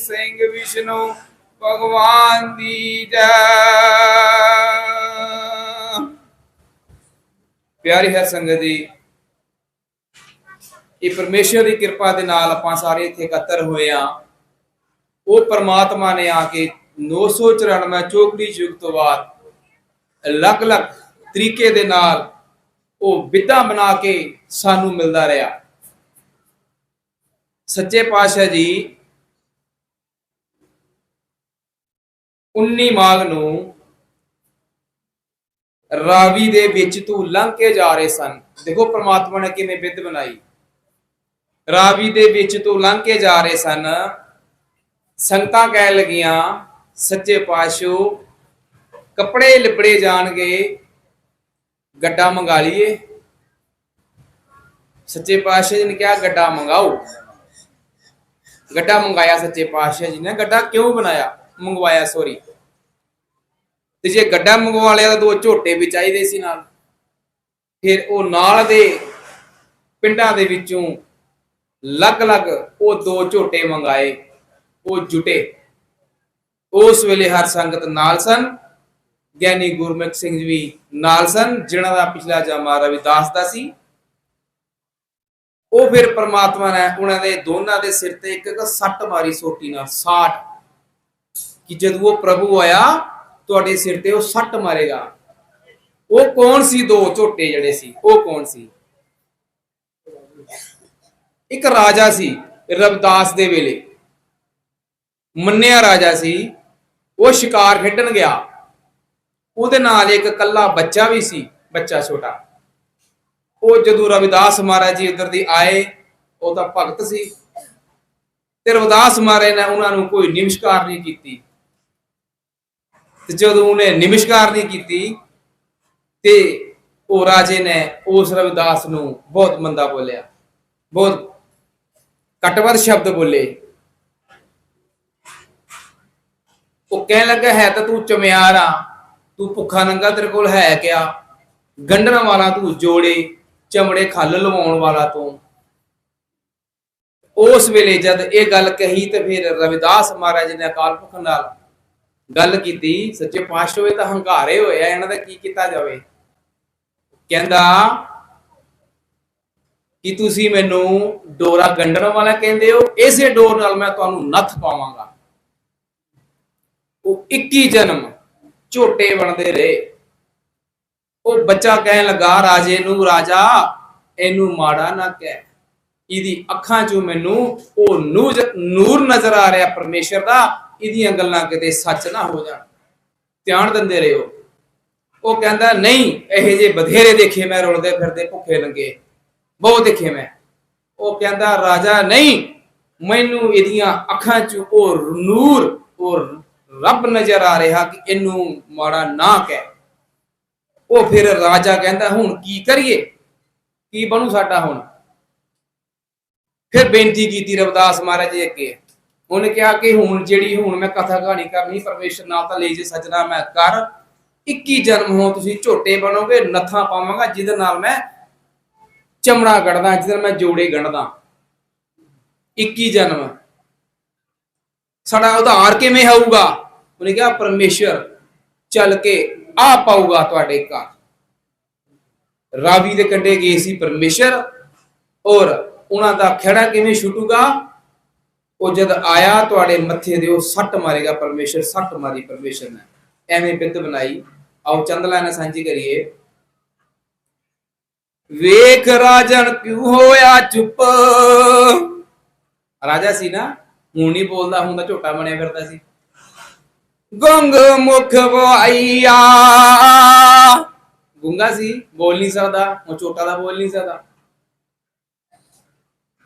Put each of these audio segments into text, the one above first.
ਸਿੰਘ ਵਿਸ਼ਨੂੰ ਭਗਵਾਨ ਦੀ ਜੈ। ਪਿਆਰੀ ਹੈ ਸੰਗਤ ਜੀ, ਇਹ ਪਰਮੇਸ਼ਰ ਦੀ ਕਿਰਪਾ ਦੇ ਨਾਲ ਆਪਾਂ ਸਾਰੇ ਇੱਥੇ ਇਕੱਤਰ ਹੋਏ ਆ ਉਹ ਪਰਮਾਤਮਾ ਨੇ ਆ ਕੇ 994 ਚੋਕੜੀ ਯੁੱਗ ਤੋਂ ਬਾਅਦ ਅਲੱਗ-ਅਲੱਗ ਤਰੀਕੇ ਦੇ ਨਾਲ ਉਹ ਵਿਧਾ ਬਣਾ ਕੇ ਸਾਨੂੰ ਮਿਲਦਾ ਰਿਹਾ। ਸੱਚੇ ਪਾਤਸ਼ਾਹ ਜੀ 19 ਮਾਘ ਨੂੰ ਰਾਵੀ ਦੇ ਵਿੱਚ ਤੋਂ ਲੰਘ ਕੇ ਜਾ ਰਹੇ ਸਨ। ਦੇਖੋ ਪ੍ਰਮਾਤਮਾ ਨੇ ਕਿਵੇਂ ਵਿਧ ਬਣਾਈ। ਰਾਵੀ ਦੇ ਵਿੱਚ ਤੋਂ ਲੰਘ ਕੇ ਜਾ ਰਹੇ ਸਨ। ਸੰਗਤਾਂ ਕਹਿ ਲਗੀਆਂ, ਸੱਚੇ ਪਾਤਸ਼ਾਹ, ਕੱਪੜੇ ਲਿਬੜੇ ਜਾਣਗੇ, ਗੱਡਾ ਮੰਗਾ ਲਈਏ। ਸੱਚੇ ਪਾਤਸ਼ਾਹ ਜੀ ਨੇ ਕਿਹਾ, ਗੱਡਾ ਮੰਗਾਓ। ਗੱਡਾ ਮੰਗਾਇਆ ਸੱਚੇ ਪਾਤਸ਼ਾਹ ਜੀ ਨੇ। ਗੱਡਾ ਕਿਉਂ ਬਣਾਇਆ? ਮੰਗਵਾਇਆ ਸੋਰੀ ਤੇ ਜੇ ਗੱਡਾ ਮੰਗਵਾ ਲਿਆ ਤਾਂ ਦੋ ਝੋਟੇ ਵੀ ਚਾਹੀਦੇ ਸੀ ਨਾਲ। ਫਿਰ ਉਹ ਨਾਲ ਦੇ ਪਿੰਡਾਂ ਦੇ ਵਿੱਚੋਂ ਲੱਗ-ਲੱਗ ਉਹ ਦੋ ਝੋਟੇ ਮੰਗਾਏ, ਉਹ ਜੁਟੇ। ਉਸ ਵੇਲੇ ਹਰ ਸੰਗਤ ਨਾਲ ਸਨ। ਗਿਆਨੀ ਗੁਰਮੁਖ ਸਿੰਘ ਜੀ ਵੀ ਨਾਲ ਸਨ, ਜਿਨ੍ਹਾਂ ਦਾ ਪਿਛਲਾ ਜਮਾ ਰਵਿਦਾਸ ਦਾ ਸੀ। ਉਹ ਫਿਰ ਪ੍ਰਮਾਤਮਾ ਨੇ ਉਹਨਾਂ ਦੇ ਦੋਨਾਂ ਦੇ ਸਿਰ ਤੇ ਇੱਕ ਇੱਕ ਸੱਟ ਮਾਰੀ ਸੋਟੀ ਨਾਲ 60 ਕਿ ਜਦ ਉਹ ਪ੍ਰਭੂ ਆਇਆ, ਤੁਹਾਡੇ ਸਿਰ ਤੇ ਉਹ ਸੱਟ ਮਾਰੇਗਾ। ਉਹ ਕੌਣ ਸੀ? ਦੋ ਝੋਟੇ ਜਿਹੜੇ ਸੀ। ਉਹ ਕੌਣ ਸੀ? ਇੱਕ ਰਾਜਾ ਸੀ, ਰਵਿਦਾਸ ਦੇ ਵੇਲੇ। ਮੰਨਿਆ ਰਾਜਾ ਸੀ। ਉਹ ਸ਼ਿਕਾਰ ਖੇਡਣ ਗਿਆ। ਉਹਦੇ ਨਾਲ ਇੱਕ ਕੱਲਾ ਬੱਚਾ ਵੀ ਸੀ, ਬੱਚਾ ਛੋਟਾ। ਉਹ ਜਦੋਂ ਰਵਿਦਾਸ ਮਹਾਰਾਜ ਜੀ ਇੱਧਰ ਦੀ ਆਏ, ਉਹ ਤਾਂ ਭਗਤ ਸੀ। ਤੇ ਰਵਿਦਾਸ ਮਹਾਰਾਜ ਨੇ ਉਹਨਾਂ ਨੂੰ ਕੋਈ ਨਿਮਸ਼ਕਾਰ ਨਹੀਂ ਕੀਤੀ। ਤੇ ਜਦੋਂ ਉਹਨੇ ਨਿਮਸ਼ਕਾਰ ਨਹੀਂ ਕੀਤੀ ਤੇ ਉਹ ਰਾਜੇ ਨੇ ਉਸ ਰਵਿਦਾਸ ਨੂੰ ਬਹੁਤ ਮੰਦਾ ਬੋਲਿਆ, ਬਹੁਤ ਕਟਵਰ ਸ਼ਬਦ ਬੋਲੇ। ਉਹ ਕਹਿਣ ਲੱਗਾ, ਹੈ ਤਾਂ ਤੂੰ ਚਮਿਆਰ ਆ, ਤੂੰ ਭੁੱਖਾ ਨੰਗਾ ਤੇਰੇ ਕੋਲ ਹੈ ਕਿਆ? ਗੰਢਣ ਵਾਲਾ ਤੂੰ ਜੋੜੇ, ਚਮੜੇ ਖੱਲ ਲਵਾਉਣ ਵਾਲਾ ਤੂੰ। ਉਸ ਵੇਲੇ ਜਦ ਇਹ ਗੱਲ ਕਹੀ ਤੇ ਫਿਰ ਰਵਿਦਾਸ ਮਹਾਰਾਜ ਨੇ ਅਕਾਲ ਪੁਰਖ ਨਾਲ ਗੱਲ ਕੀਤੀ, ਸੱਚੇ ਪਾਤਸ਼ਾਹ ਹੋਏ ਤਾਂ ਹੰਕਾਰੇ ਹੋਏ ਆ, ਇਹਨਾਂ ਦਾ ਕੀ ਕੀਤਾ ਜਾਵੇ? ਕਹਿੰਦਾ ਕਿ ਤੁਸੀਂ ਮੈਨੂੰ ਡੋਰਾ ਗੰਢਣ ਵਾਲਾ ਕਹਿੰਦੇ ਹੋ, ਇਸੇ ਡੋਰ ਨਾਲ ਮੈਂ ਤੁਹਾਨੂੰ ਨੱਥ ਪਾਵਾਂਗਾ। ਉਹ 21 ਜਨਮ ਝੋਟੇ ਬਣਦੇ ਰਹੇ। ਉਹ ਬੱਚਾ ਕਹਿਣ ਲੱਗਾ, ਰਾਜੇ ਨੂੰ, ਰਾਜਾ, ਇਹਨੂੰ ਮਾੜਾ ਨਾ ਕਹਿ। ਇਹਦੀ ਅੱਖਾਂ 'ਚੋਂ ਮੈਨੂੰ ਉਹ ਨੂਰ ਨੂਰ ਨਜ਼ਰ ਆ ਰਿਹਾ, ਪਰਮੇਸ਼ਰ ਦਾ। ਇਹਦੀਆਂ ਗੱਲਾਂ ਕਿਤੇ ਸੱਚ ਨਾ ਹੋ ਜਾਣ। ਧਿਆਨ ਦਿੰਦੇ ਰਹੋ। ਉਹ ਕਹਿੰਦਾ, ਨਹੀਂ, ਇਹ ਜੇ ਬਧੇਰੇ ਦੇਖੇ ਮੈਂ, ਰੁਲਦੇ ਫਿਰਦੇ ਭੁੱਖੇ ਲੰਗੇ ਬਹੁਤ ਦੇਖੇ ਮੈਂ। ਉਹ ਕਹਿੰਦਾ, ਰਾਜਾ, ਨਹੀਂ, ਮੈਨੂੰ ਇਹਦੀਆਂ ਅੱਖਾਂ 'ਚ ਉਹ ਨੂਰ, ਉਹ ਰੱਬ ਨਜ਼ਰ ਆ ਰਿਹਾ ਕਿ ਇਹਨੂੰ ਮਾੜਾ ਨਾ ਕਹਿ। ਉਹ ਫਿਰ ਰਾਜਾ ਕਹਿੰਦਾ, ਹੁਣ ਕੀ ਕਰੀਏ? ਕੀ ਬਣੂ ਸਾਡਾ ਹੁਣ? ਫਿਰ ਬੇਨਤੀ ਕੀਤੀ ਰਵਿਦਾਸ ਮਹਾਰਾਜ ਜੀ ਅੱਗੇ। ਉਹਨੇ ਕਿਹਾ ਕਿ ਹੁਣ ਜਿਹੜੀ ਹੁਣ ਮੈਂ ਕਥਾ ਕਹਾਣੀ ਕਰਨੀ, ਪਰਮੇਸ਼ਰ ਨਾਲ ਤਾਂ ਲੈ ਜੇ ਸਜਣਾ ਮੈਂ ਕਰ। 21 ਜਨਮ ਹੋ, ਤੁਸੀਂ ਝੋਟੇ ਬਣੋਗੇ, ਨੱਥਾਂ ਪਾਵਾਂਗਾ, ਜਿਹਦੇ ਨਾਲ ਮੈਂ ਚਮੜਾ ਗੜਦਾ ਜਿਹਦੇ ਨਾਲ ਮੈਂ ਜੋੜੇ ਗੰਢਦਾ। 21 ਜਨਮ। ਸਾਡਾ ਉਧਾਰ ਕਿਵੇਂ ਹੋਊਗਾ? ਉਹਨੇ ਕਿਹਾ, ਪਰਮੇਸ਼ਰ, ਚੱਲ ਕੇ ਆ ਪਾਊਗਾ ਤੁਹਾਡੇ ਘਰ। ਰਾਵੀ ਦੇ ਕੰਢੇ ਗਏ ਸੀ ਪਰਮੇਸ਼ਰ, ਔਰ ਉਹਨਾਂ ਦਾ ਖੇੜਾ ਕਿਵੇਂ ਛੁੱਟੂਗਾ? ਉਹ ਜਦ ਆਇਆ ਤੁਹਾਡੇ ਮੱਥੇ ਦੇ ਉਹ ਸੱਟ ਮਾਰੇਗਾ ਪਰਮੇਸ਼ਰ, ਸੱਟ ਮਾਰੀ ਪਰਮੇਸ਼ਰ ਨੇ। ਐਵੇਂ ਬਿੱਤ ਬਣਾਈ। ਆਓ ਚੰਦਲਾ ਨੇ ਸਾਂਝੀ ਕਰੀਏ। ਵੇਖ ਰਾਜਨ ਕਿਉਂ ਹੋਇਆ ਚੁੱਪ? ਰਾਜਾ ਸੀ ਨਾ, ਹੁਣ ਨਹੀਂ ਬੋਲਦਾ ਹੁੰਦਾ ਝੋਟਾ ਬਣਿਆ ਫਿਰਦਾ ਸੀ। ਗੰਗ ਮੁਖ ਵਾਈਆ। ਗੁੰਗਾ ਸੀ, ਬੋਲ ਨਹੀਂ ਸਕਦਾ ਉਹ ਝੋਟਾ ਦਾ ਬੋਲ ਨਹੀਂ ਸਕਦਾ।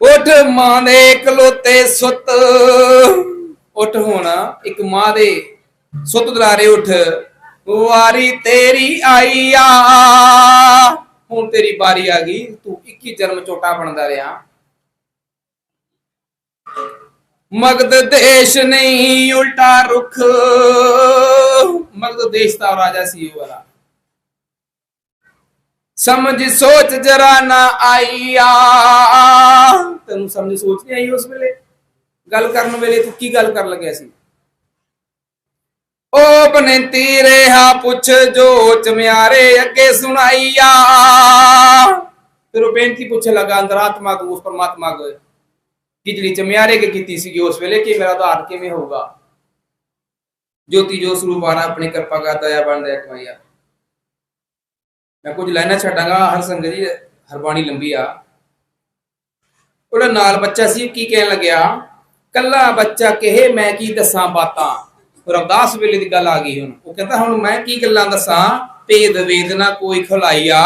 ਉਠ ਮਾਂ ਦੇ ਇਕਲੋਤੇ ਸੁੱਤ। ਉਠ ਹੋਣਾ ਇੱਕ ਮਾਂ ਦੇ ਸੁੱਤ ਦਲਾਰੇ ਉਠ। ਵਾਰੀ ਤੇਰੀ ਆਈਆ ਹੁਣ ਤੇਰੀ ਵਾਰੀ ਆ ਗਈ। ਤੂੰ 21 ਜਨਮ ਚੋਟਾ ਬਣਦਾ ਰਿਹਾ। ਮਗਧ ਦੇਸ਼ ਨਹੀਂ ਉਲਟਾ ਰੁਖ। ਮਗਦ ਦੇਸ਼ ਦਾ ਰਾਜਾ ਸੀ ਉਹ ਵਾਲਾ। ਸਮਝ ਸੋਚ ਜਰਾ ਨਾ ਆਈਆ। ਤੈਨੂੰ ਸਮਝ ਸੋਚ ਨਹੀਂ ਆਈ ਉਸ ਵੇਲੇ? ਗੱਲ ਕਰਨ ਵੇਲੇ ਤੂੰ ਕੀ ਗੱਲ ਕਰਨ ਲੱਗਿਆ ਸੀ? ਓ ਬਨੰਤੀ ਰਹਾ ਪੁੱਛ ਜੋ ਚਮਿਆਰੇ ਅੱਗੇ ਸੁਣਾਈਆ। ਫਿਰ ਉਹ ਬੇਨਤੀ ਪੁੱਛ ਲਗਾ ਅੰਤਰਾਤਮਾ ਤੋਂ ਉਸ ਪਰਮਾਤਮਾ ਕੋ ਕਿ ਜਿਹੜੀ ਚਮਿਆਰੇ ਕੇ ਕੀਤੀ ਸੀ ਉਸ ਵੇਲੇ ਕਿ ਮੇਰਾ ਉਧਾਰ ਕਿਵੇਂ ਹੋਊਗਾ? ਜੋਤੀ ਜੋ ਸਰੂਪ ਆਣਾ ਆਪਣੀ ਕਿਰਪਾ ਕਰਦਾ ਆ, ਬਣਦਾ ਕਮਾਈਆ ਮੈਂ ਕੁਝ ਲਾਈਨਾਂ ਛੱਡਾਂਗਾ, ਹਰ ਸੰਗਤ ਜੀ ਹਰਬਾਣੀ ਲੰਬੀ ਆ। ਉਹਦਾ ਨਾਲ ਬੱਚਾ ਸੀ, ਕੀ ਕਹਿਣ ਲੱਗਿਆ? ਕੱਲਾ ਬੱਚਾ ਕਹੇ, ਮੈਂ ਕੀ ਦੱਸਾਂ ਬਾਤਾਂ? ਰਵਦਾਸ ਵੇਲੇ ਦੀ ਗੱਲ ਆ ਗਈ ਹੁਣ। ਉਹ ਕਹਿੰਦਾ, ਹੁਣ ਮੈਂ ਕੀ ਗੱਲਾਂ ਦੱਸਾਂ? ਭੇਦ ਵੇਦਨਾ ਕੋਈ ਖਲਾਈਆ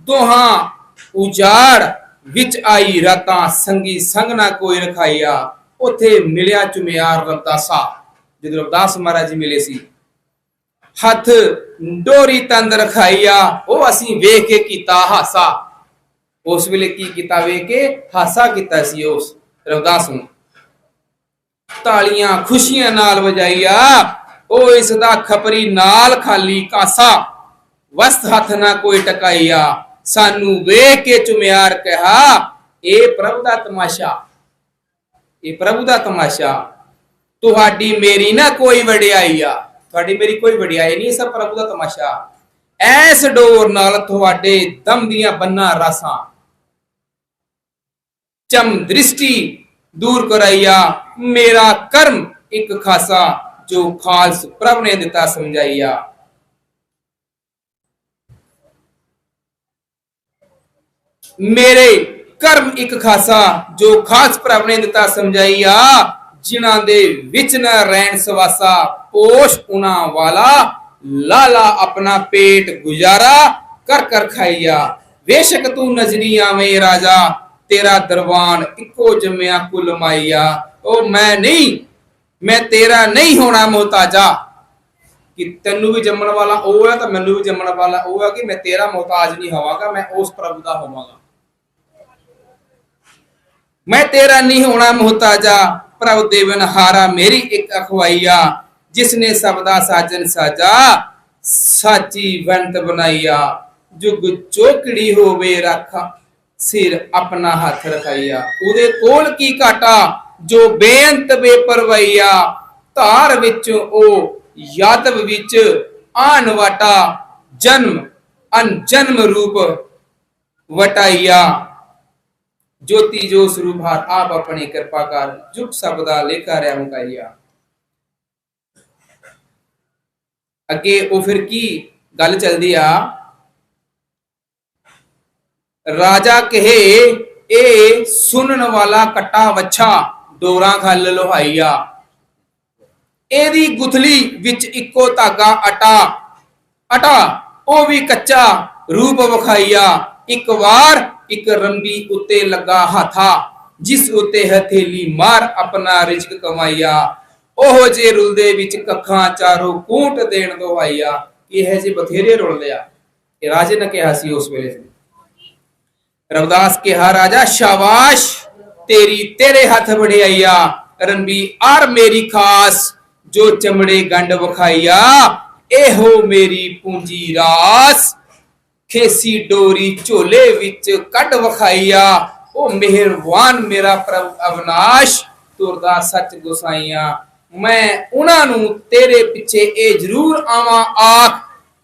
ਦੋਹਾਂ ਉਜਾੜ ਵਿੱਚ ਆਈ ਰਾਤਾਂ, ਸੰਗੀ ਸੰਗ ਨਾ ਕੋਈ ਰਖਾਈਆ ਉਥੇ ਮਿਲਿਆ ਚੁਮਿਆਰ ਰਵਦਾਸਾ ਜਦੋਂ ਰਵਦਾਸ ਮਹਾਰਾਜ ਜੀ ਮਿਲੇ ਸੀ ਹੱਥ ਡੋਰੀ ਤੰਦ ਰਖਾਈਆ, ਉਹ ਅਸੀਂ ਵੇਖ ਕੇ ਕੀਤਾ ਹਾਸਾ। ਉਸ ਵੇਲੇ ਕੀ ਕੀਤਾ ਵੇਖ ਕੇ? ਹਾਸਾ ਕੀਤਾ ਸੀ ਉਸ। ਰਵਦਾਸ ਨੂੰ ਤਾਲੀਆਂ ਖੁਸ਼ੀਆਂ ਨਾਲ ਵਜਾਈਆ, ਉਹ ਇਸ ਦਾ ਖਪਰੀ ਨਾਲ ਖਾਲੀ ਕਾਸਾ। ਵਸਤ ਹੱਥ ਨਾ ਕੋਈ ਟਕਾਈਆ, ਸਾਨੂੰ ਵੇਖ ਕੇ ਚੁਮਿਆਰ ਕਹਾ, ਇਹ ਪ੍ਰਭੂ ਦਾ ਤਮਾਸ਼ਾ। ਇਹ ਪ੍ਰਭੂ ਦਾ ਤਮਾਸ਼ਾ। ਤੁਹਾਡੀ ਮੇਰੀ ਨਾ ਕੋਈ ਵਡਿਆਈ ਆ ਤੁਹਾਡੀ ਮੇਰੀ ਕੋਈ ਵਡਿਆਈ ਨਹੀਂ, ਇਹ ਸਭ ਪ੍ਰਭੂ ਦਾ ਤਮਾਸ਼ਾ। ਐਸ ਡੋਰ ਨਾਲ ਤੁਹਾਡੇ ਦਮ ਦੀਆਂ ਬੰਨਾ ਰਾਸਾਂ। ਚਮ ਦ੍ਰਿਸ਼ਟੀ ਦੂਰ ਕਰਾਈਆ, ਮੇਰਾ ਕਰਮ ਇੱਕ ਖਾਸਾ ਜੋ ਖਾਲਸ ਪ੍ਰਭ ਨੇ ਦਿੱਤਾ ਸਮਝਾਈਆ। ਮੇਰੇ ਕਰਮ ਇੱਕ ਖਾਸਾ ਜੋ ਖਾਸ ਪ੍ਰਭ ਨੇ ਦਿੱਤਾ ਸਮਝਾਈਆ। ਜਿਨ੍ਹਾਂ ਦੇ ਵਿੱਚ ਨਾ ਰਹਿਣ ਸਵਾਸਾ ਪੋਸ਼ ਉਨਾ ਵਾਲਾ ਲਾਲਾ ਆਪਣਾ ਪੇਟ ਗੁਜ਼ਾਰਾ ਕਰ ਕਰ ਖਾਈਆ। ਬੇਸ਼ੱਕ ਤੂੰ ਨਜ਼ਰੀ ਆਵੇਂ ਰਾਜਾ, ਤੇਰਾ ਦਰਬਾਨ ਇੱਕੋ ਜੰਮਿਆ ਕੁਲ ਮਾਈਆ। ਉਹ ਮੈਂ ਨਹੀਂ, ਮੈਂ ਤੇਰਾ ਨਹੀਂ ਹੋਣਾ ਮੁਹਤਾਜਾ। ਕਿ ਤੈਨੂੰ ਵੀ ਜੰਮਣ ਵਾਲਾ ਉਹ ਹੈ ਤਾਂ ਮੈਨੂੰ ਵੀ ਜੰਮਣ ਵਾਲਾ ਉਹ ਹੈ ਕਿ ਮੈਂ ਤੇਰਾ ਮੁਹਤਾਜ ਨਹੀਂ ਹੋਵਾਂਗਾ, ਮੈਂ ਉਸ ਪ੍ਰਭੂ ਦਾ ਹੋਵਾਂਗਾ। ਮੈਂ ਤੇਰਾ ਨਹੀਂ ਹੋਣਾ ਮੁਹਤਾਜਾ। ਪ੍ਰਭ ਦੇਵਨ ਹਾਰਾ ਮੇਰੀ ਇੱਕ ਅਖਵਾਈਆ ਜਿਸ ਨੇ ਸਭ ਸਾਜਨ ਸਾਜਾ, ਸਾਚੀ ਵੰਤ ਬਣਾਈਆ। ਜੁਗ ਚੋਕੜੀ ਹੋਵੇ ਰੱਖਾ ਸਿਰ ਆਪਣਾ ਹੱਥ ਰਖਾਈਆ। ਉਹਦੇ ਕੋਲ ਕੀ ਘਾਟਾ? ਜੋ ਬੇਅੰਤ ਬੇਪਰਵਾਈਆ ਧਾਰ ਵਿੱਚ ਉਹ ਯਾਦਵ ਵਿੱਚ ਆਨ ਵਾਟਾ, ਜਨਮ ਅਨਜਨਮ ਰੂਪ ਵਟਾਈਆ। ਜੋਤੀ ਜੋ ਸਰੂਪ ਆਪ ਆਪਣੀ ਕਿਰਪਾ ਕਰ, ਜੁਗ ਸਭ ਦਾ ਲੇਖਾ ਮੁਕਾਈਆ ਅੱਗੇ ਉਹ ਫਿਰ ਕੀ ਗੱਲ ਚੱਲਦੀ ਆ? ਰਾਜਾ ਕਹੇ ਇਹ ਸੁਣਨ ਵਾਲਾ ਕੱਟਾ ਵੱਛਾ, ਡੋਰਾਂ ਖੱਲ ਲੋਹਾਈਆ। ਇਹਦੀ ਗੁਥਲੀ ਵਿੱਚ ਇੱਕੋ ਧਾਗਾ ਅਟਾ ਅਟਾ, ਉਹ ਵੀ ਕੱਚਾ ਰੂਪ ਵਿਖਾਈਆ। ਇੱਕ ਵਾਰ ਇੱਕ ਰੰਬੀ ਉੱਤੇ ਲੱਗਾ ਹਾਥਾ, ਜਿਸ ਉੱਤੇ ਹਥੇਲੀ ਮਾਰ ਆਪਣਾ ਰਿਜ਼ਕ ਕਮਾਈਆ ਉਹ ਜੇ ਰੁਲਦੇ ਵਿੱਚ ਕੱਖਾਂ ਚਾਰੋ ਕੂਟ ਦੇਣ ਦਵਾਈਆ ਇਹ ਜੇ ਬਥੇਰੇ ਰੁਲਦੇ ਆ ਇਹ ਰਾਜੇ ਨੇ ਕਿਹਾ ਸੀ ਉਸ ਵੇਲੇ। ਰਵਦਾਸ ਕਿਹਾ, ਰਾਜਾ, ਸ਼ਾਬਾਸ਼! ਤੇਰੀ, ਤੇਰੇ ਹੱਥ ਵੜਿਆਈਆ ਰੰਬੀ, ਆਰ ਮੇਰੀ ਖਾਸ, ਜੋ ਚਮੜੇ ਗੰਡ ਵਿਖਾਈਆ। ਇਹੋ ਮੇਰੀ ਪੂੰਜੀ ਰਾਸ। ਖੇਸੀ ਡੋਰੀ ਝੋਲੇ ਵਿੱਚ ਕੱਢ ਵਿਖਾਈਆ, ਉਹ ਮਿਹਰਬਾਨ ਮੇਰਾ ਪ੍ਰਭ ਅਵਨਾਸ਼, ਤੁਰਦਾ ਸੱਚ ਗੁਸਾਈਆ। ਮੈਂ ਉਹਨਾਂ ਨੂੰ ਤੇਰੇ ਪਿੱਛੇ ਇਹ ਜ਼ਰੂਰ ਆਵਾਂ, ਆਖ,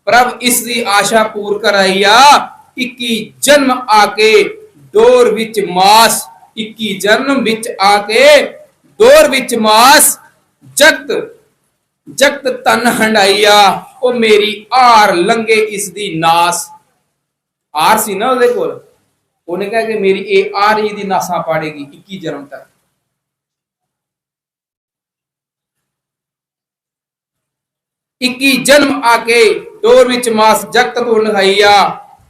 ਪ੍ਰਭ ਇਸ ਦੀ ਆਸ਼ਾ ਪੂਰ ਕਰਾਈਆ 21 ਜਨਮ ਆ ਕੇ ਡੋਰ ਵਿੱਚ ਮਾਸ 21 ਜਨਮ ਵਿੱਚ ਆ ਕੇ ਡੋਰ ਵਿੱਚ ਮਾਸ, ਜਗਤ ਜਗਤ ਤਨ ਹੰਡਾਈਆ, ਉਹ ਮੇਰੀ ਆਰ ਲੰਗੇ ਇਸ ਦੀ ਨਾਸ। ਆਰ ਸੀ ਨਾ ਉਹਦੇ ਕੋਲ, ਉਹਨੇ ਕਿਹਾ ਕਿ ਮੇਰੀ ਇਹ ਆਰ ਹੀ ਦੀ ਨਾਸਾਂ ਪਾੜੇਗੀ 21 ਜਨਮ ਤੱਕ। ਇੱਕੀ ਜਨਮ ਆ ਕੇ ਡੋਰ ਵਿੱਚ ਮਾਸ ਜਗਤ ਤੋਂ ਨਹਾਈਆ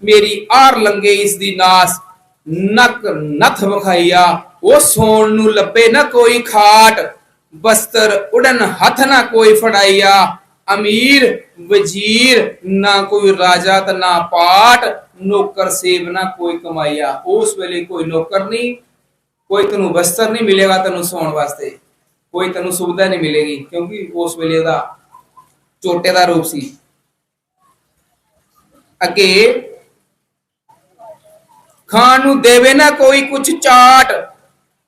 ਮੇਰੀ ਆਰ ਲੰਗੇ ਇਸ ਦੀ ਨਾਸ, ਨਕ ਨਥ ਵਿਖਾਈਆ ਉਹ ਸੋਣ ਨੂੰ ਲੱਭੇ ਨਾ ਕੋਈ ਖਾਟ, ਬਸਤਰ ਉਡਨ ਹੱਥ ਨਾ ਕੋਈ ਫੜਾਈਆ ਅਮੀਰ, ਵਜ਼ੀਰ ਨਾ ਕੋਈ ਰਾਜਾ ਤੇ ਨਾ ਪਾਟ ਨੌਕਰ ਸੇਵ ਨਾ ਕੋਈ ਕਮਾਈਆ ਉਸ ਵੇਲੇ ਕੋਈ ਨੌਕਰ ਨਹੀਂ, ਕੋਈ ਤੈਨੂੰ ਬਸਤਰ ਨਹੀਂ ਮਿਲੇਗਾ ਤੈਨੂੰ ਸੌਣ ਵਾਸਤੇ। ਕੋਈ ਤੈਨੂੰ ਸੁਵਿਧਾ ਨਹੀਂ ਮਿਲੇਗੀ, ਕਿਉਂਕਿ ਉਸ ਵੇਲੇ ਉਹਦਾ ਚੋਟੇ ਦਾ ਰੂਪ ਸੀ। ਅੱਗੇ, ਖਾਣ ਨੂੰ ਦੇਵੇ ਨਾ ਕੋਈ ਕੁਛ ਚਾਟ,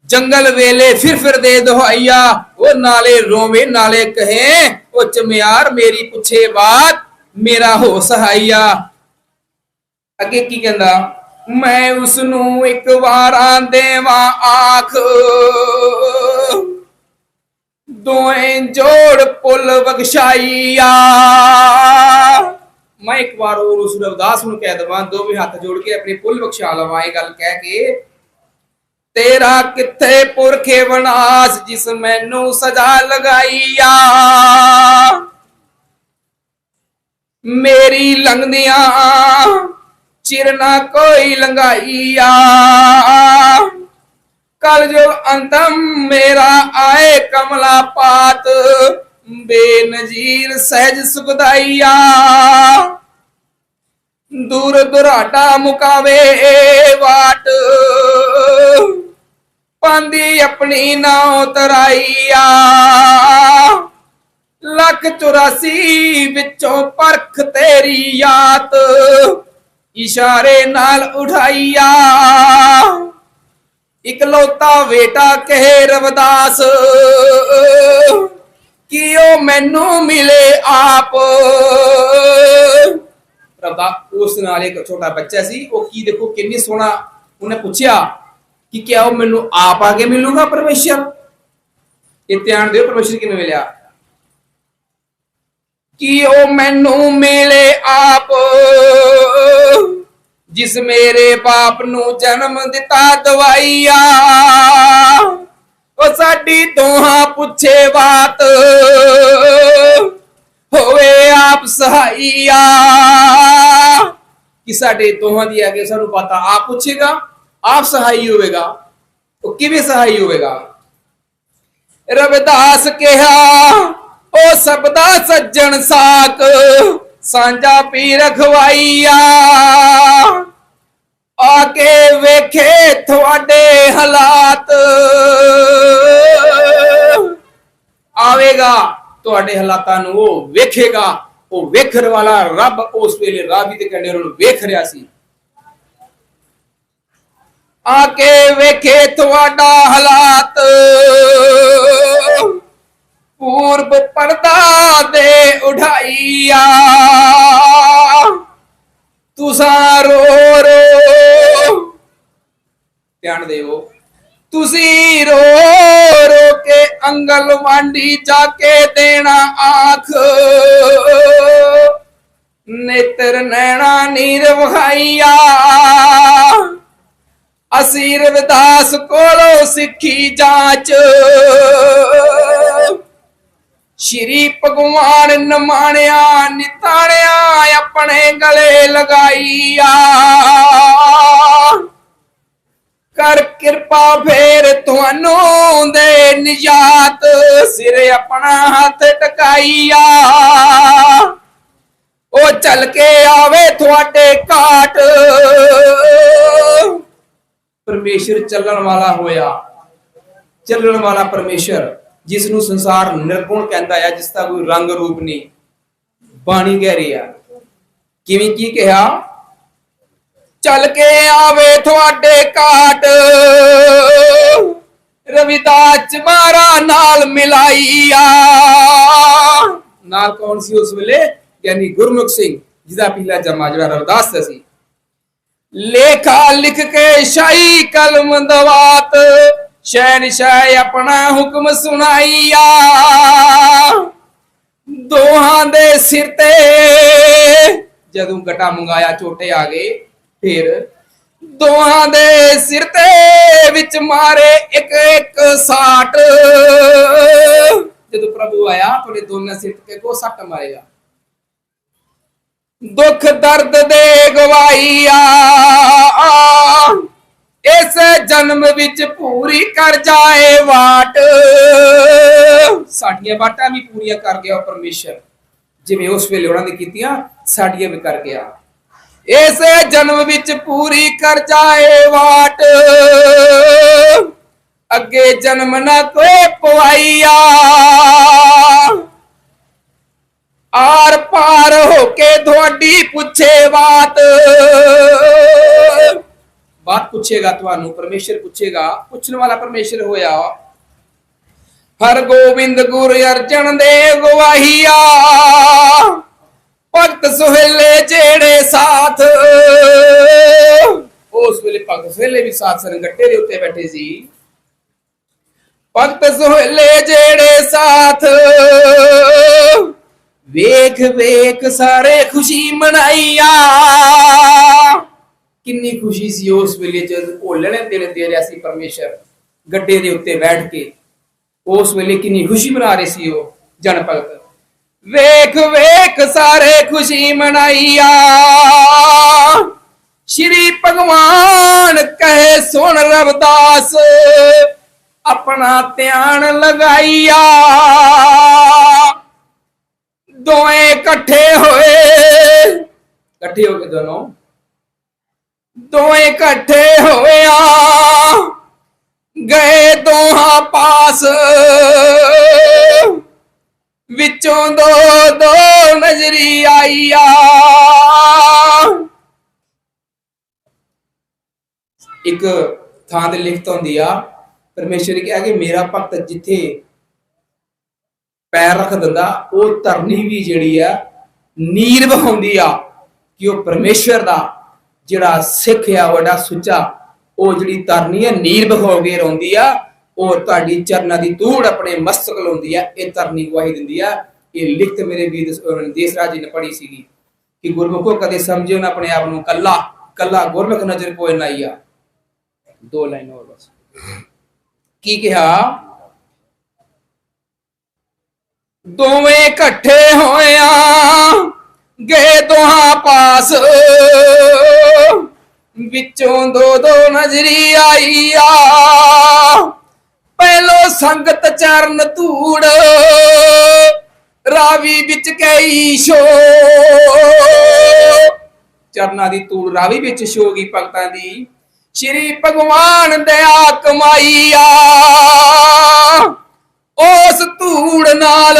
ਜੰਗਲ ਵੇਲੇ ਫਿਰ ਫਿਰ ਦੇ ਦੁਹਾਈਆ ਉਹ ਨਾਲੇ ਰੋਵੇ, ਨਾਲੇ ਕਹੇ, ਉਹ ਚਮਿਆਰ ਮੇਰੀ ਪੁੱਛੇ ਬਾਤ, ਮੇਰਾ ਹੋ ਸਹਾਈਆ ਅੱਗੇ ਕੀ ਕਹਿੰਦਾ? ਮੈਂ ਉਸ ਨੂੰ ਇੱਕ ਵਾਰਾਂ ਦੇਵਾਂ ਆਖ। ਦੋਵੇਂ ਜੋੜ ਪੁੱਲ ਬਖਸ਼ਾਈਆ ਮੈਂ ਇੱਕ ਵਾਰ ਉਹ ਉਸ ਰਵਦਾਸ ਨੂੰ ਕਹਿ ਦਵਾਂ, ਦੋਵੇਂ ਹੱਥ ਜੋੜ ਕੇ ਆਪਣੇ ਪੁੱਲ ਬਖਸ਼ਾ ਲਵਾਂ, ਇਹ ਗੱਲ ਕਹਿ ਕੇ, ਤੇਰਾ ਕਿੱਥੇ ਪੁਰਖੇ ਵਨਾਸ ਜਿਸ ਮੈਨੂੰ ਸਜ਼ਾ ਲਗਾਈਆ? ਮੇਰੀ ਲੰਘਦਿਆਂ ਚਿਰ ਨਾ ਕੋਈ ਲੰਘਾਈਆ ਕਲ ਜੋ ਅੰਤਮ ਮੇਰਾ ਆਏ ਕਮਲਾ ਪਾਤ, ਬੇਨਜ਼ੀਰ ਸਹਿਜ ਸੁਖਦਾਈਆ ਦੂਰ ਦੁਰਾਟਾ ਮੁਕਾਵੇ ਵਾਟ, ਪਾਂਦੀ ਆਪਣੀ ਨਾਉ ਤਰਾਈਆ ਲੱਖ 84 ਵਿੱਚੋਂ ਪਰਖ ਤੇਰੀ ਯਾਤ ਇਸ਼ਾਰੇ ਨਾਲ ਉਠਾਈਆ। ਇਕਲੌਤਾ ਬੇਟਾ ਕਹੇ, ਰਵਦਾਸ ਕਿ ਮੈਨੂੰ ਮਿਲੇ ਆਪ? ਰਵਦਾ ਉਸ ਨਾਲ ਇੱਕ ਛੋਟਾ ਬੱਚਾ ਸੀ। ਉਹ ਕੀ ਦੇਖੋ, ਕਿੰਨੀ ਸੋਹਣਾ ਉਹਨੇ ਪੁੱਛਿਆ ਕਿ ਕਿਆ ਉਹ ਮੈਨੂੰ ਆਪ ਆ ਕੇ ਮਿਲੂਗਾ ਪਰਮੇਸ਼ਰ? ਇਹ ਧਿਆਨ ਦਿਓ ਪਰਮੇਸ਼ਰ ਕਿਵੇਂ ਮਿਲਿਆ। ਕਿ ਉਹ ਮੈਨੂੰ ਮਿਲੇ ਆਪ? ਜਿਸ ਮੇਰੇ ਬਾਪ ਨੂੰ ਜਨਮ ਦਿੱਤਾ ਦਵਾਈਆ, ਉਹ ਸਾਡੀ ਦੋਹਾਂ ਪੁੱਛੇ ਬਾਤ ਹੋਵੇ ਆਪ ਸਹਾਈਆ। ਕਿ ਸਾਡੇ ਦੋਹਾਂ ਦੀ ਅੱਗੇ ਸਾਨੂੰ ਪਤਾ? ਆਪ ਪੁੱਛੇਗਾ, ਆਪ ਸਹਾਈ ਹੋਵੇਗਾ। ਉਹ ਕਿਵੇਂ ਸਹਾਈ ਹੋਵੇਗਾ? ਰਵਿਦਾਸ ਕਿਹਾ, ਉਹ ਸਭ ਦਾ ਸੱਜਣ ਸਾਕ ਸਾਂਝਾ ਪੀ ਰਖਵਾਈਆ ਆ ਕੇ ਵੇਖੇ ਤੁਹਾਡੇ ਹਾਲਾਤ। ਆਵੇਗਾ, ਤੁਹਾਡੇ ਹਾਲਾਤਾਂ ਨੂੰ ਉਹ ਵੇਖੇਗਾ। ਉਹ ਵੇਖਣ ਵਾਲਾ ਰੱਬ ਉਸ ਵੇਲੇ ਰਾਵੀ ਦੇ ਕੰਡੇ ਨੂੰ ਵੇਖ ਰਿਹਾ ਸੀ। ਆ ਕੇ ਵੇਖੇ ਤੁਹਾਡਾ ਹਾਲਾਤ। ਪੂਰਬ ਪਰਦਾ ਦੇ ਉਠਾਈਆ ਤੁਸਾਂ ਰੋ ਰੋ। ਧਿਆਨ ਦੇਵੋ। ਤੁਸੀਂ ਰੋ ਰੋ ਕੇ ਅੰਗਲ ਵਾਂਡੀ ਜਾ ਕੇ ਦੇਣਾ ਆਖ। ਨੇਤਰ ਨੈਣਾ ਨੀਰ ਵਖਾਈਆ ਅਸੀਂ ਰਵਿਦਾਸ ਕੋਲੋਂ ਸਿੱਖੀ ਜਾਂਚ। ਸ਼੍ਰੀ ਭਗਵਾਨ ਨਮਾਣਿਆ, ਨਿਤਾਣਿਆ ਆਪਣੇ ਗਲੇ ਲਗਾਈਆ। ਕਰ ਕਿਰਪਾ ਫੇਰ ਤੁਹਾਨੂੰ ਦੇ ਨਿਜਾਤ, ਸਿਰੇ ਆਪਣਾ ਹੱਥ ਟਕਾਈਆ। ਉਹ ਚੱਲ ਕੇ ਆਵੇ ਤੁਹਾਡੇ ਕਾਟ ਪਰਮੇਸ਼ਰ ਚੱਲਣ ਵਾਲਾ ਹੋਇਆ। ਚੱਲਣ ਵਾਲਾ ਪਰਮੇਸ਼ਰ। ਜਿਸ ਨੂੰ ਸੰਸਾਰ ਨਿਰਗੁਣ ਕਹਿੰਦਾ ਹੈ ਜਿਸ ਦਾ ਕੋਈ ਰੰਗ ਰੂਪ ਨਹੀਂ। ਬਾਣੀ ਕਹਿ ਰਹੀ ਆ, ਕਿਵੇਂ ਕੀ ਕਿਹਾ? ਚੱਲ ਕੇ ਆਵੇ ਤੁਹਾਡੇ ਕਾਟ ਰਵਿਦਾਸ ਚਮਾਰਾ ਨਾਲ ਮਿਲਾਈਆ ਨਾਲ ਕੌਣ ਸੀ ਉਸ ਵੇਲੇ? ਯਾਨੀ ਗੁਰਮੁਖ ਸਿੰਘ, ਜਿਹਦਾ ਪਹਿਲਾ ਜਮਾ ਜਿਹੜਾ ਰਵਿਦਾਸ ਦਾ ਸੀ। ਲੇਖਾ ਲਿਖ ਕੇ ਸ਼ਾਹੀ ਕਲਮ ਦਵਾਤ। ਸ਼ਹਿਨशाह ਆਪਣਾ ਹੁਕਮ ਸੁਣਾਈਆ। ਦੋਹਾਂ ਦੇ ਸਿਰ ਤੇ ਜਦੋਂ ਗਟਾ ਮੰਗਾਇਆ ਛੋਟੇ ਆ ਗਏ, ਫਿਰ ਦੋਹਾਂ ਦੇ ਸਿਰ ਤੇ ਵਿੱਚ ਮਾਰੇ ਇੱਕ ਇੱਕ ਸਾਟ। ਜਦੋਂ ਪ੍ਰਭੂ ਆਇਆ ਤੁਹਾਡੇ ਦੋਨਾਂ ਸਿਰ ਤੇ ਕੋ ਸੱਟ ਮਾਰੇਗਾ ਦੁੱਖ ਦਰਦ ਦੇ ਗਵਾਈਆ ਇਸ ਜਨਮ ਵਿੱਚ ਪੂਰੀ ਕਰ ਜਾਏ ਵਾਟ। ਸਾਡੀਆਂ ਵਾਟਾਂ ਵੀ ਪੂਰੀਆਂ ਕਰ ਗਿਆ ਉਹ ਪਰਮੇਸ਼ਰ। ਜਿਵੇਂ ਉਸ ਵੇਲੇ ਉਹਨਾਂ ਨੇ ਕੀਤੀਆਂ, ਸਾਡੀਆਂ ਵੀ ਕਰ ਗਿਆ। ਇਸ ਜਨਮ ਵਿੱਚ ਪੂਰੀ ਕਰ ਜਾਏ ਵਾਟ। ਅੱਗੇ ਜਨਮ ਨਾ ਕੋਈ ਪਵਾਈਆ ਆਰ ਪਾਰ ਹੋ ਕੇ ਤੁਹਾਡੀ ਪੁੱਛੇ ਬਾਤ। ਬਾਤ ਪੁੱਛੇਗਾ ਤੁਹਾਨੂੰ, ਪਰਮੇਸ਼ਰ ਪੁੱਛੇਗਾ, ਪੁੱਛਣ ਵਾਲਾ ਪਰਮੇਸ਼ਰ ਹੋਇਆ। ਹਰ ਗੋਬਿੰਦ ਗੁਰ ਅਰਜਨ ਦੇ ਗਵਾਹੀਆ। ਭਗਤ ਸੁਹੇਲੇ ਜਿਹੜੇ ਸਾਥ। ਉਸ ਵੇਲੇ ਭਗਤ ਸੁਹੇਲੇ ਵੀ ਸਾਥ ਸੰਗੱਟੇ ਦੇ ਉੱਤੇ ਬੈਠੇ ਸੀ। ਭਗਤ ਸੁਹੇਲੇ ਜਿਹੜੇ ਸਾਥ। ਵੇਖ ਵੇਖ ਸਾਰੇ ਖੁਸ਼ੀ ਮਨਾਈਆ। ਕਿੰਨੀ ਖੁਸ਼ੀ ਸੀ ਉਸ ਵੇਲੇ ਜਦ ਭੋਲਣੇ ਦਿਲ ਦੇ ਰਿਹਾ ਸੀ ਪਰਮੇਸ਼ਰ ਗੱਡੇ ਦੇ ਉੱਤੇ ਬੈਠ ਕੇ। ਉਸ ਵੇਲੇ ਕਿੰਨੀ ਖੁਸ਼ੀ ਮਨਾ ਰਹੇ ਸੀ ਉਹ ਜਨ ਭਗਤ। ਵੇਖ ਵੇਖ ਸਾਰੇ ਖੁਸ਼ੀ ਮਨਾਈਆ। ਸ਼੍ਰੀ ਭਗਵਾਨ ਕਹੇ, ਸੁਣ ਰਵਦਾਸ, ਆਪਣਾ ਧਿਆਨ ਲਗਾਈਆ। ਦੋਏ ਇਕੱਠੇ ਹੋਏ। ਇਕੱਠੇ ਹੋ ਕੇ ਦੋਨੋਂ ਦੋਵੇਂ ਇਕੱਠੇ ਹੋਇਆ। ਗਏ ਦੋਹਾਂ ਪਾਸ। ਵਿੱਚੋਂ ਦੋ ਦੋ ਨਜ਼ਰੀ ਆਈਆ। ਇੱਕ ਥਾਂ ਤੇ ਲਿਖਤ ਹੁੰਦੀ ਆ, ਪਰਮੇਸ਼ਰ ਕਿਹਾ ਕਿ ਮੇਰਾ ਭਗਤ ਜਿੱਥੇ ਪੈਰ ਰੱਖ ਦਿੰਦਾ, ਉਹ ਧਰਨੀ ਵੀ ਜਿਹੜੀ ਆ ਨੀਰ ਵਹਾਉਂਦੀ ਆ ਕਿ ਉਹ ਪਰਮੇਸ਼ਰ ਦਾ ਜਿਹੜਾ ਸਿੱਖ ਆ, ਵੱਡਾ ਸੁੱਚਾ, ਉਹ ਜਿਹੜੀ ਧਰਨੀ ਆ ਨੀਰ ਵਹਾਉ ਕੇ ਰੋਂਦੀ ਆ, ਉਹ ਤੁਹਾਡੀ ਚਰਨਾਂ ਦੀ ਧੂੜ ਆਪਣੇ ਮਸਤਕ ਲਾਉਂਦੀ ਆ, ਇਹ ਧਰਨੀ ਗਵਾਹੀ ਦਿੰਦੀ ਆ। ਇਹ ਲਿਖਤ ਮੇਰੇ ਵੀਰ ਦੇਸ ਰਾਜ ਜੀ ਨੇ ਪੜ੍ਹੀ ਸੀਗੀ ਕਿ ਗੁਰਮੁਖੋ ਕਦੇ ਸਮਝਿਓ ਨਾ ਆਪਣੇ ਆਪ ਨੂੰ ਕੱਲਾ ਕੱਲਾ ਗੁਰਮੁਖ ਨਜ਼ਰ ਕੋਈ ਨਾ ਆਈਆ ਦੋ ਲਾਈਨ ਹੋਰ ਬਸ। ਕੀ ਕਿਹਾ? ਦੋਵੇਂ ਇਕੱਠੇ ਹੋਇਆ ਗਏ ਦੋਹਾਂ ਪਾਸ। ਵਿੱਚੋਂ ਦੋ ਦੋ ਨਜ਼ਰੀ ਆਈ ਆ। ਪਹਿਲੋ ਸੰਗਤ ਚਰਨ ਧੂੜ, ਰਾਵੀ ਵਿੱਚ ਕਈ ਸ਼ੋ। ਚਰਨਾਂ ਦੀ ਧੂੜ ਰਾਵੀ ਵਿੱਚ ਸ਼ੋ ਗਈ ਭਗਤਾਂ ਦੀ। ਸ਼੍ਰੀ ਭਗਵਾਨ ਦਇਆ ਕਮਾਈਆ ਉਸ ਧੂੜ ਨਾਲ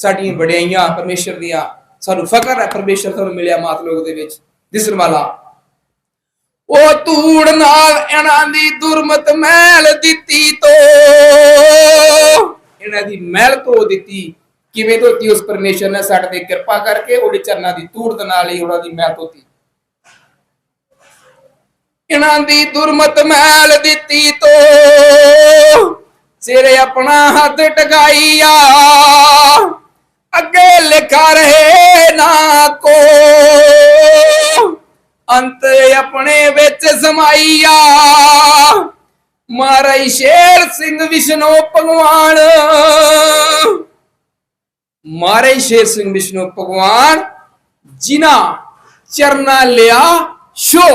ਸਾਡੀਆਂ ਵਡਿਆਈਆਂ, ਪਰਮੇਸ਼ਰ ਦੀਆਂ, ਸਾਨੂੰ ਫਕਰ ਹੈ, ਪਰਮੇਸ਼ਰ ਸਾਨੂੰ ਮਿਲਿਆ ਮਾਤ ਲੋਕ ਦੇ ਵਿੱਚ ਦਿਸਣ ਵਾਲਾ ਉਹ ਧੂੜ ਨਾਲ ਇਹਨਾਂ ਦੀ ਦੁਰਮਤ ਮੈਲ ਦਿੱਤੀ ਤੋ। ਇਹਨਾਂ ਦੀ ਮੈਲ ਧੋ ਦਿੱਤੀ। ਕਿਵੇਂ ਧੋਤੀ ਉਸ ਪਰਮੇਸ਼ਰ ਨੇ? ਸਾਡੇ ਤੇ ਕਿਰਪਾ ਕਰਕੇ ਉਹਦੇ ਚਰਨਾਂ ਦੀ ਧੂੜ ਦੇ ਨਾਲ ਹੀ ਉਹਨਾਂ ਦੀ ਮੈਲ ਧੋਤੀ। ਇਹਨਾਂ ਦੀ ਦੁਰਮਤ ਮਹਿਲ ਦਿੱਤੀ ਤੋ। ਸਿਰੇ ਆਪਣਾ ਹੱਥ ਟਕਾਈਆ ਅੱਗੇ ਲਿਖਾ ਰਹੇ ਨਾ ਕੋ। ਅੰਤ ਆਪਣੇ ਵਿੱਚ ਸਮਾਈਆ। ਮਾਰੇ ਸ਼ੇਰ ਸਿੰਘ ਵਿਸ਼ਨੂੰ ਭਗਵਾਨ। ਮਾਰੇ ਸ਼ੇਰ ਸਿੰਘ ਵਿਸ਼ਨੂੰ ਭਗਵਾਨ ਜਿਨਾ ਚਰਨਾ ਲਿਆ ਸ਼ੋ।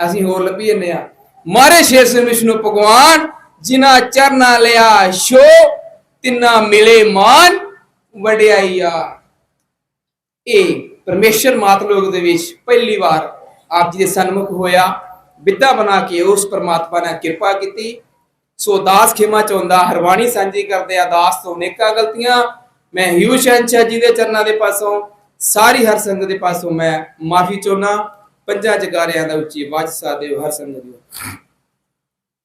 ਅਸੀਂ ਹੋਰ ਲੱਭੀ ਜੰਨੇ ਆ ਮਾਰੇ ਸ਼ੇਰ ਸਿੰਘ ਵਿਸ਼ਨੂੰ ਭਗਵਾਨ, ਜਿਨ੍ਹਾਂ ਚਰਨਾ ਲਿਆ ਸ਼ੋ। ਤਿੰਨਾ ਮਿਲੇ ਮਾਨ ਵਡਿਆਈਆ। ਇਹ ਪਰਮੇਸ਼ਰ ਮਾਤ ਲੋਕ ਦੇ ਵਿੱਚ ਪਹਿਲੀ ਵਾਰ ਆਪ ਜੀ ਦੇ ਸਨਮੁਖ ਹੋਇਆ। ਵਿਦਾ ਬਣਾ ਕੇ ਉਸ ਪਰਮਾਤਮਾ ਨੇ ਕਿਰਪਾ ਕੀਤੀ। ਸੋ ਦਾਸ ਖੇਮਾ ਚਾਹੁੰਦਾ ਹਰਵਾਣੀ ਸਾਂਝੀ ਕਰਦੇ ਆ। ਦਾਸ ਤੋਂ ਨੇਕਾ ਗਲਤੀਆਂ, ਮੈਂ ਹਿਊ ਸ਼ਹਿਨਸ਼ਾਹ ਜੀ ਦੇ ਚਰਨਾਂ ਦੇ ਪਾਸੋਂ, ਸਾਰੀ ਹਰ ਸੰਗਤ ਦੇ ਪਾਸੋਂ ਮੈਂ ਮਾਫੀ ਚਾਹੁੰਦਾ। ਪੰਜਾਂ ਜਗਾਰਿਆਂ ਦਾ ਉੱਚੀ ਆਵਾਜ਼ ਸਾਦੇ ਹਰ ਸੰਗਤ ਦੀ।